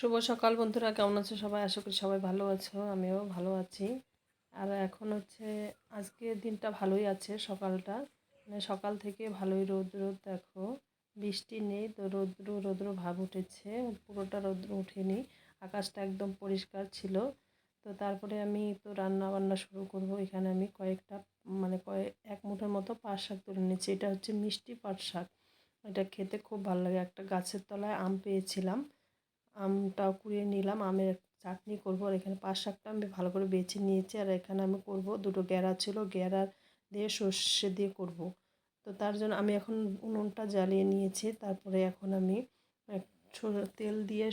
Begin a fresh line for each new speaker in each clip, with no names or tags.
শুভ সকাল বন্ধুরা, কেমন আছো সবাই? আশা করি সবাই ভালো আছো, আমিও ভালো আছি। আর এখন হচ্ছে আজকে দিনটা ভালোই আছে সকালটা। মানে সকাল থেকে ভালোই রোদ রোদ দেখো। বৃষ্টি নেই তো রৌদ্র রৌদ্র ভাব উঠেছে। পুরোটা রৌদ্র উঠেনি, আকাশটা একদম পরিষ্কার ছিল। তো তারপরে আমি তো রান্না বান্না শুরু করব। এখানে আমি কয়েকটা মানে কয়েক এক মুঠের মতো পাট শাক তুলে নিয়েছি। এটা হচ্ছে মিষ্টি পাট শাক। এটা খেতে খুব ভালো লাগে। একটা গাছের তলায় আম পেয়েছিলাম। আমটাও কুড়িয়ে নিলাম, আমের চাটনি করব আর এখানে পাঁচ শাকটা আমি ভালো করে বেছে নিয়েছি আর এখানে আমি করব দুটো গ্যারা ছিল গ্যারার দিয়ে সর্ষে দিয়ে করব। তো তার জন্য আমি এখন উনুনটা জ্বালিয়ে নিয়েছি, তারপরে এখন আমি তেল দিয়ে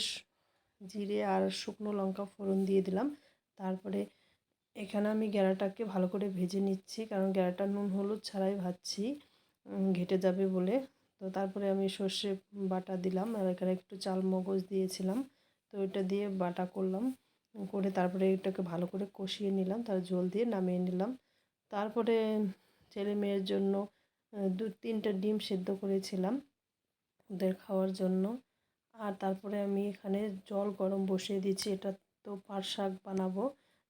জিরে আর শুকনো লঙ্কা ফোড়ন দিয়ে দিলাম। তারপরে এখানে আমি গ্যারাটাকে ভালো করে ভেজে নিচ্ছি, কারণ গ্যারাটা নুন হলুদ ছাড়াই ভাজছি ঘেটে যাবে বলে। তো তারপরে আমি সর্ষে বাটা দিলাম, আর এখানে একটু চাল মগজ দিয়েছিলাম, তো ওইটা দিয়ে বাটা করলাম, করে তারপরে এটাকে ভালো করে কষিয়ে নিলাম, তার ঝোল দিয়ে নামিয়ে নিলাম। তারপরে ছেলে মেয়ের জন্য দু, তিনটা ডিম সেদ্ধ করেছিলাম ওদের খাওয়ার জন্য। আর তারপরে আমি এখানে জল গরম বসিয়ে দিয়েছি, এটা তো পাট শাক বানাবো,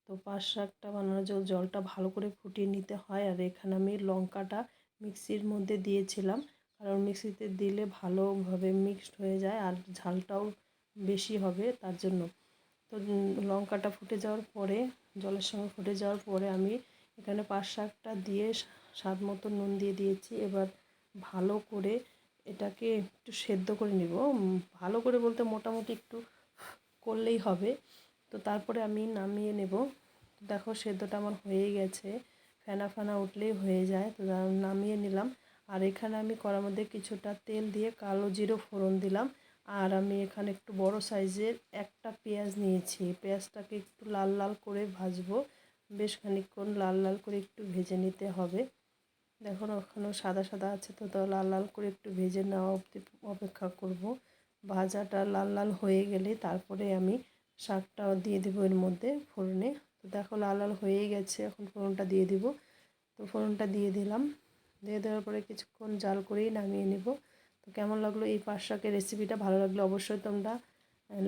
তো পাট শাকটা বানানোর জন্য জলটা ভালো করে ফুটিয়ে নিতে হয়। আর এখানে আমি লঙ্কাটা মিক্সির মধ্যে দিয়েছিলাম কারণ মিক্সিতে দিলে ভালোভাবে মিক্সড হয়ে যায় আর ঝালটাও বেশি হবে তার জন্য। তো লঙ্কাটা ফুটে যাওয়ার পরে, জলের সঙ্গে ফুটে যাওয়ার পরে আমি এখানে পাট শাকটা দিয়ে স্বাদ মতো নুন দিয়ে দিয়েছি। এবার ভালো করে এটাকে একটু সেদ্ধ করে নিব। ভালো করে বলতে মোটামুটি একটু করলেই হবে। তো তারপরে আমি নামিয়ে নেব। দেখো সেদ্ধটা আমার হয়ে গেছে। ফেনা ফেনা উঠলেই হয়ে যায়। তো নামিয়ে নিলাম। আর এখানে আমি কড়ার মধ্যে কিছুটা তেল দিয়ে কালো জিরো ফোড়ন দিলাম। আর আমি এখানে একটু বড় সাইজের একটা পেঁয়াজ নিয়েছি। পেঁয়াজটাকে একটু লাল লাল করে ভাজবো। বেশ খানিকক্ষণ লাল লাল করে একটু ভেজে নিতে হবে। দেখুন, ওখানেও সাদা সাদা আছে তো তো লাল লাল করে একটু ভেজে নেওয়া অবধি অপেক্ষা করব। ভাজাটা লাল লাল হয়ে গেলে তারপরে আমি শাকটা দিয়ে দেবো এর মধ্যে ফোড়নে। তো দেখো, লাল লাল হয়ে গেছে। এখন ফোড়নটা দিয়ে দিব। তো ফোড়নটা দিয়ে দিলাম। দিয়ে দেওয়ার পরে কিছুক্ষণ জাল করেই নামিয়ে নেব। তো কেমন লাগল এই পাঁচ শাকের রেসিপিটা ভালো লাগল অবশ্যই তোমরা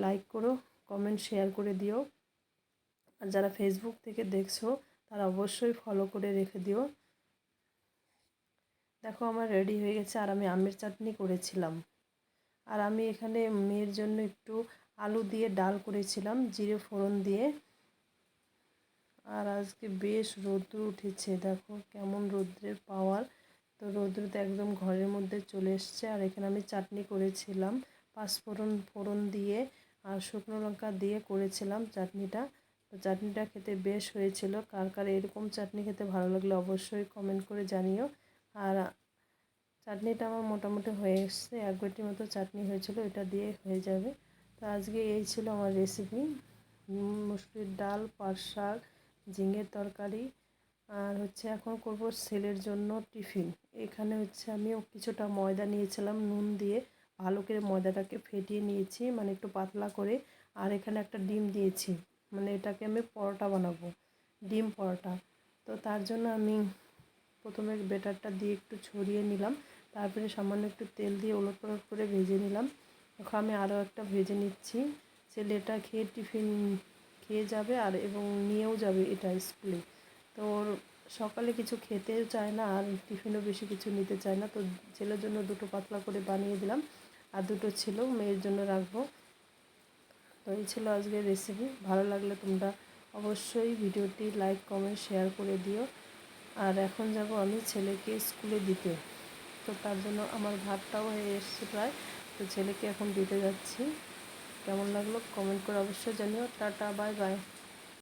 লাইক করো কমেন্ট শেয়ার করে দিও। আর যারা ফেসবুক থেকে দেখছ, তারা অবশ্যই ফলো করে রেখে দিও। দেখো আমার রেডি হয়ে গেছে, আর আমি আমের চাটনি করেছিলাম। আর আমি এখানে মেয়ের জন্য একটু আলু দিয়ে ডাল করেছিলাম, জিরে ফোড়ন দিয়ে। আর আজকে বেশ রৌদ্র উঠেছে, দেখো কেমন রৌদ্রের পাওয়ার। তো রৌদ্রতে একদম ঘরের মধ্যে চলে এসছে। আর এখানে আমি চাটনি করেছিলাম পাঁচফোড়ন ফোড়ন দিয়ে আর শুকনো লঙ্কা দিয়ে করেছিলাম চাটনিটা। তো চাটনিটা খেতে বেশ হয়েছিল। কার কার এরকম চাটনি খেতে ভালো লাগলে অবশ্যই কমেন্ট করে জানিও। আর চাটনিটা আমার মোটামুটি হয়ে এসছে, এক বাটির মতো চাটনি হয়েছিল এটা দিয়ে হয়ে যাবে। তো আজকে এই ছিল আমার রেসিপি মুসুরির ডাল, পাট শাক, ঝিঙের তরকারি আর হচ্ছে এখন করব ছেলের জন্য টিফিন। এখানে হচ্ছে আমি কিছুটা ময়দা নিয়েছিলাম, নুন দিয়ে ভালো করে ময়দাটাকে ফেটিয়ে নিয়েছি মানে একটু পাতলা করে। আর এখানে একটা ডিম দিয়েছি মানে এটাকে আমি পরোটা বানাবো, ডিম পরোটা। তো তার জন্য আমি প্রথমে বেটারটা দিয়ে একটু ছড়িয়ে নিলাম, তারপরে সামান্য একটু তেল দিয়ে ওলট পালট করে ভেজে নিলাম। এখন আমি আরও একটা ভেজে নিচ্ছি। ছেলেটা খেয়ে টিফিন খেয়ে যাবে আর এবং নিয়েও যাবে এটা স্কুলে। তো ওর সকালে কিছু খেতেও চায় না আর টিফিনও বেশি কিছু নিতে চায় না। তো ছেলের জন্য দুটো পাতলা করে বানিয়ে দিলাম আর দুটো ছিল মেয়ের জন্য রাখব। তো এই ছিল আজকের রেসিপি ভালো লাগলে তোমরা অবশ্যই ভিডিওটি লাইক কমেন্ট শেয়ার করে দিও। আর এখন যাব আমি ছেলেকে স্কুলে দিতে। তো তার জন্য আমার ভাতটাও হয়ে এসছে প্রায়। তো ছেলেকে এখন দিতে যাচ্ছি। কেমন লাগল? কমেন্ট করে অবশ্যই জানিও। Tata bye bye